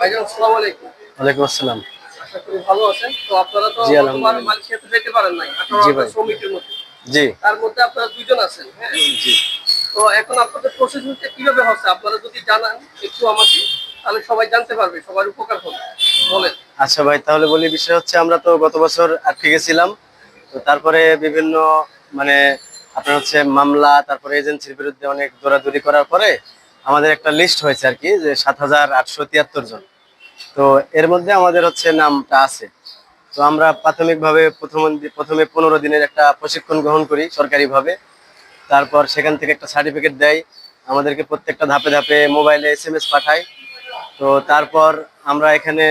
ভাইজান আসসালামু আলাইকুম। ওয়ালাইকুম আসসালাম। আশা করি ভালো আছেন। তো আপনারা তো জি, গতবার যেতে পারেন নাই। আঠারো জি, হাজার ভাই। শ্রমিকের মধ্যে। জি। তার মধ্যে আপনারা দুইজন আছেন হ্যাঁ? জি তো এখন আপনাদের প্রসেসিংটা কীভাবে হচ্ছে? আপনারা যদি জানান একটু আমাকে তাহলে সবাই জানতে পারবে সবার উপকার হবে। বলেন। আচ্ছা ভাই তাহলে বলি বিষয় হচ্ছে আমরা তো গত বছর আটকে গেছিলাম। তো তারপরে বিভিন্ন মানে আপনার হচ্ছে মামলা তারপরে এজেন্সির বিরুদ্ধে অনেক দৌড়াদৌড়ি করার পরে আমাদের একটা লিস্ট হয়েছে আর কি, যে সাত হাজার আটশো তিয়াত্তর জন। তো এর মধ্যে আমাদের হচ্ছে নামটা আছে। তো আমরা প্রাথমিকভাবে প্রথম প্রথমে পনেরো দিনের একটা প্রশিক্ষণ গ্রহণ করি সরকারিভাবে। তারপর সেখান থেকে একটা সার্টিফিকেট দেয়। আমাদেরকে প্রত্যেকটা ধাপে ধাপে মোবাইলে এস এম এস পাঠায়। তো তারপর আমরা এখানে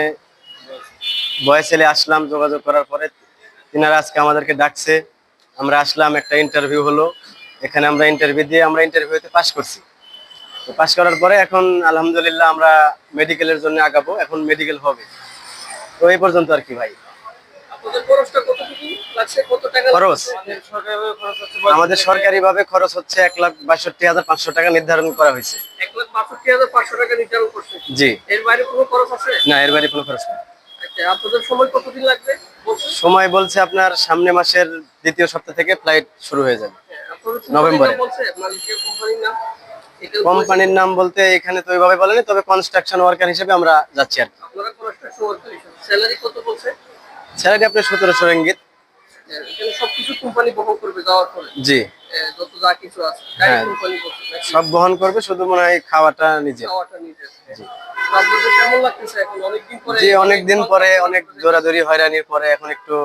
বয়সেলে আসলাম, যোগাযোগ করার পরে তিনারা আজকে আমাদেরকে ডাকছে। আমরা আসলাম, একটা ইন্টারভিউ হলো। এখানে আমরা ইন্টারভিউ দিয়ে আমরা ইন্টারভিউতে পাশ করছি। তো পাশ করার পরে এখন আলহামদুলিল্লাহ আমরা মেডিকেলের জন্য আগাবো এখন মেডিকেল হবে। তো এই পর্যন্ত আর কি ভাই? সরকারি আমাদের সরকারিভাবে খরচ হচ্ছে এক লাখ বাষট্টি হাজার পাঁচশো টাকা নির্ধারণ করা হয়েছে। এক লাখ বাষট্টি হাজার পাঁচশো টাকা নির্ধারণ করছে। জি। এর বাইরে কোনো খরচ আছে? না এর বাইরে কোনো খরচ নেই। আচ্ছা আপনাদের সময় কতদিন লাগবে? সময় বলছে আপনার সামনে মাসের দ্বিতীয় সপ্তাহ থেকে ফ্লাইট শুরু হয়ে যাবে। হ্যাঁ, নভেম্বরে। বলছে? মালয়েশিয়া কোম্পানির নাম? এটা কোম্পানির নাম বলতে এখানে তো ওইভাবে বলেনি তবে কনস্ট্রাকশন ওয়ার্কার হিসেবে আমরা যাচ্ছি আর কি। স্যালারি কত বলছে? স্যালারি আপনার সতেরোশো রেঙ্গিত। হ্যাঁ, সবকিছু কোম্পানি বহন করবে যাওয়ার পরে? জি। হ্যাঁ, যত যা কিছু আছে। কোম্পানি বলছে নাকি? সব বহন করবে শুধু মনে হয় খাওয়াটা নিজে। জি অনেকদিন পরে অনেক দৌড়াদৌড়ি হয়রানির পরে এখন একটু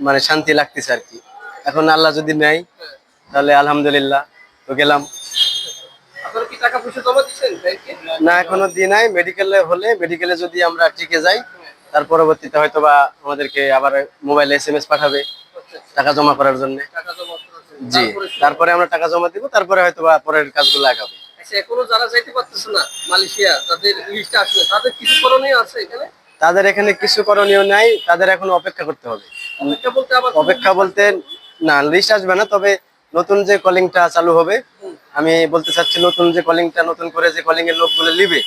মানে শান্তি লাগতেছে আর কি। এখন আল্লাহ যদি নেয় হ্যাঁ। তাহলে আলহামদুলিল্লাহ তো গেলাম। টাকা পয়সা জমা দিচ্ছেন না এখনও দিই নাই। মেডিকেলে হলে মেডিকেলে যদি আমরা টিকে যাই তার পরবর্তীতে হয়তো বা আমাদেরকে আবার মোবাইলে এস এম এস পাঠাবে আচ্ছা, টাকা জমা করার জন্য। জি তারপরে আমরা টাকা জমা দিব তারপরে হয়তো বা পরের কাজগুলো আগাবে। আচ্ছা এখনও যারা যাইতে পারতেছে না মালয়েশিয়া তাদের লিস্টে আসলে তাদের কিছু করণীয় আছে এখানে? তাদের এখানে কিছু করণীয় নাই তাদের এখন অপেক্ষা করতে হবে। অপেক্ষা বলতে অপেক্ষা বলতে না লিস্ট আসবে না তবে নতুন যে কলিংটা চালু হবে আমি বলতে চাচ্ছি নতুন যে কলিংটা নতুন করে যে কলিং এর লোকগুলো নিবে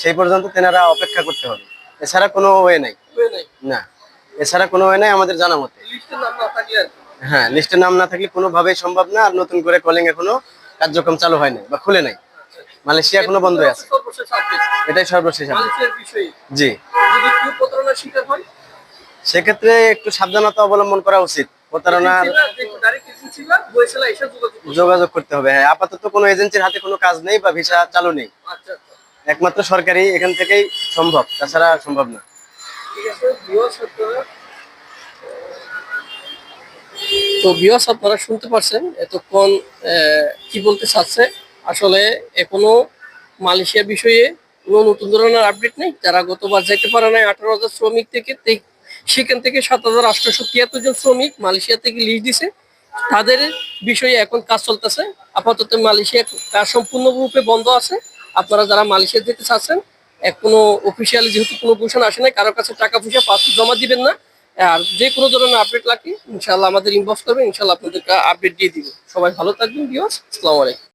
সেই পর্যন্ত তেনারা অপেক্ষা করতে হবে এছাড়া কোনো ওয়ে নাই না এছাড়া কোনো ওয়ে নাই আমাদের জানা মতে লিস্টের নাম না থাকলে আর কি। হ্যাঁ লিস্টে নাম না থাকলে কোনোভাবেই সম্ভব না আর নতুন করে কলিং এখনও কার্যক্রম চালু হয় নাই বা খুলে নাই মালয়েশিয়া এখনও বন্ধ আছে এটাই সর্বশেষ জি হয় সেক্ষেত্রে একটু সাবধানতা অবলম্বন করা উচিত প্রতারণার যোগাযোগ করতে হবে। হ্যাঁ আপাতত কোনো এজেন্সির হাতে কোনো কাজ নেই বা ভিসা চালু নেই। আচ্ছা আচ্ছা। একমাত্র সরকারি এখান থেকেই সম্ভব তাছাড়া সম্ভব না। তো ভিউয়ার্স আপনারা শুনতে পারছেন এতক্ষণ আহ, কি বলতে চাচ্ছে? আসলে এখনও মালয়েশিয়া বিষয়ে কোনো নতুন ধরনের আপডেট নেই? যারা গতবার যেতে পারে নাই আঠারো হাজার শ্রমিক থেকে সেখান থেকে সাত হাজার আটশোশো তিয়াত্তর জন শ্রমিক মালয়েশিয়া থেকে লিস্ট দিছে। তাদের বিষয়ে এখন কাজ চলতেছে। আপাতত মালয়েশিয়া কাজ সম্পূর্ণরূপে বন্ধ আছে। আপনারা যারা মালয়েশিয়া যেতে চাচ্ছেন কোনো অফিসিয়ালি যেহেতু কোনো ঘোষণা আসে নাই কারোর কাছে টাকা পয়সা পাত্র জমা দিবেন না। আর যে কোনো ধরনের আপডেট লাগে ইনশাল্লাহ আমাদের ইনবক্স করবে ইনশাল্লাহ আপনাদেরকে আপডেট দিয়ে দিব। সবাই ভালো থাকবেন বিয়স আসসালামু আলাইকুম।